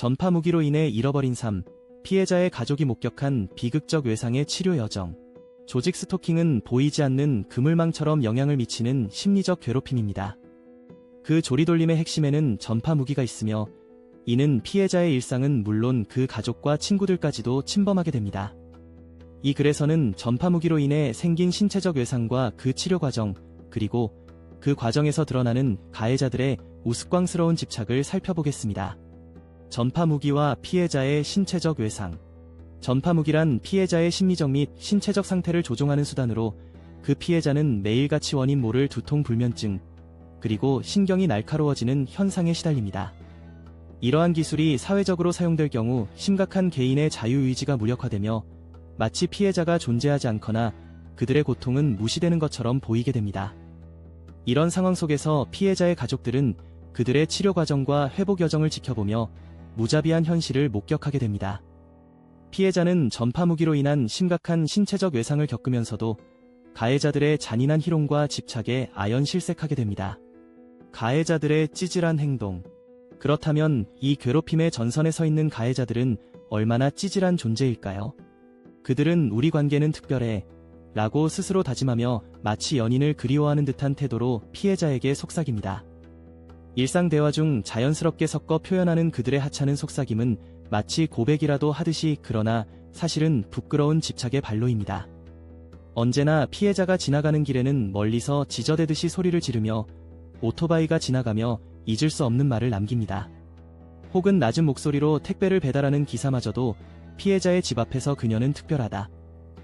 전파 무기로 인해 잃어버린 삶, 피해자의 가족이 목격한 비극적 외상의 치료 여정. 조직 스토킹은 보이지 않는 그물망처럼 영향을 미치는 심리적 괴롭힘입니다. 그 조리돌림의 핵심에는 전파 무기가 있으며 이는 피해자의 일상은 물론 그 가족과 친구들까지도 침범하게 됩니다. 이 글에서는 전파 무기로 인해 생긴 신체적 외상과 그 치료 과정, 그리고 그 과정에서 드러나는 가해자들의 우스꽝스러운 집착을 살펴보겠습니다. 전파 무기와 피해자의 신체적 외상. 전파 무기란 피해자의 심리적 및 신체적 상태를 조종하는 수단으로 그 피해자는 매일같이 원인 모를 두통 불면증, 그리고 신경이 날카로워지는 현상에 시달립니다. 이러한 기술이 사회적으로 사용될 경우 심각한 개인의 자유의지가 무력화되며 마치 피해자가 존재하지 않거나 그들의 고통은 무시되는 것처럼 보이게 됩니다. 이런 상황 속에서 피해자의 가족들은 그들의 치료 과정과 회복 여정을 지켜보며 무자비한 현실을 목격하게 됩니다. 피해자는 전파 무기로 인한 심각한 신체적 외상을 겪으면서도 가해자들의 잔인한 희롱과 집착에 아연 실색하게 됩니다. 가해자들의 찌질한 행동. 그렇다면 이 괴롭힘의 전선에 서 있는 가해자들은 얼마나 찌질한 존재일까요? 그들은 우리 관계는 특별해 라고 스스로 다짐하며 마치 연인을 그리워하는 듯한 태도로 피해자에게 속삭입니다. 일상 대화 중 자연스럽게 섞어 표현하는 그들의 하찮은 속삭임은 마치 고백이라도 하듯이 그러나 사실은 부끄러운 집착의 발로입니다. 언제나 피해자가 지나가는 길에는 멀리서 지저대듯이 소리를 지르며 오토바이가 지나가며 잊을 수 없는 말을 남깁니다. 혹은 낮은 목소리로 택배를 배달하는 기사마저도 피해자의 집 앞에서 그녀는 특별하다.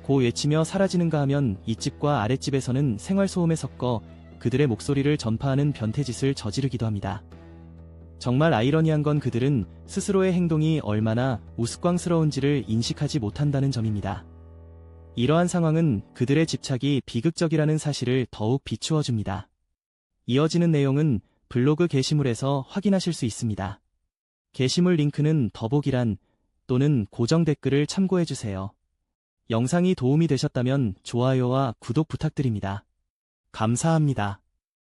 고 외치며 사라지는가 하면 이 집과 아랫집에서는 생활소음에 섞어 그들의 목소리를 전파하는 변태짓을 저지르기도 합니다. 정말 아이러니한 건 그들은 스스로의 행동이 얼마나 우스꽝스러운지를 인식하지 못한다는 점입니다. 이러한 상황은 그들의 집착이 비극적이라는 사실을 더욱 비추어 줍니다. 이어지는 내용은 블로그 게시물에서 확인하실 수 있습니다. 게시물 링크는 더보기란 또는 고정 댓글을 참고해주세요. 영상이 도움이 되셨다면 좋아요와 구독 부탁드립니다. 감사합니다.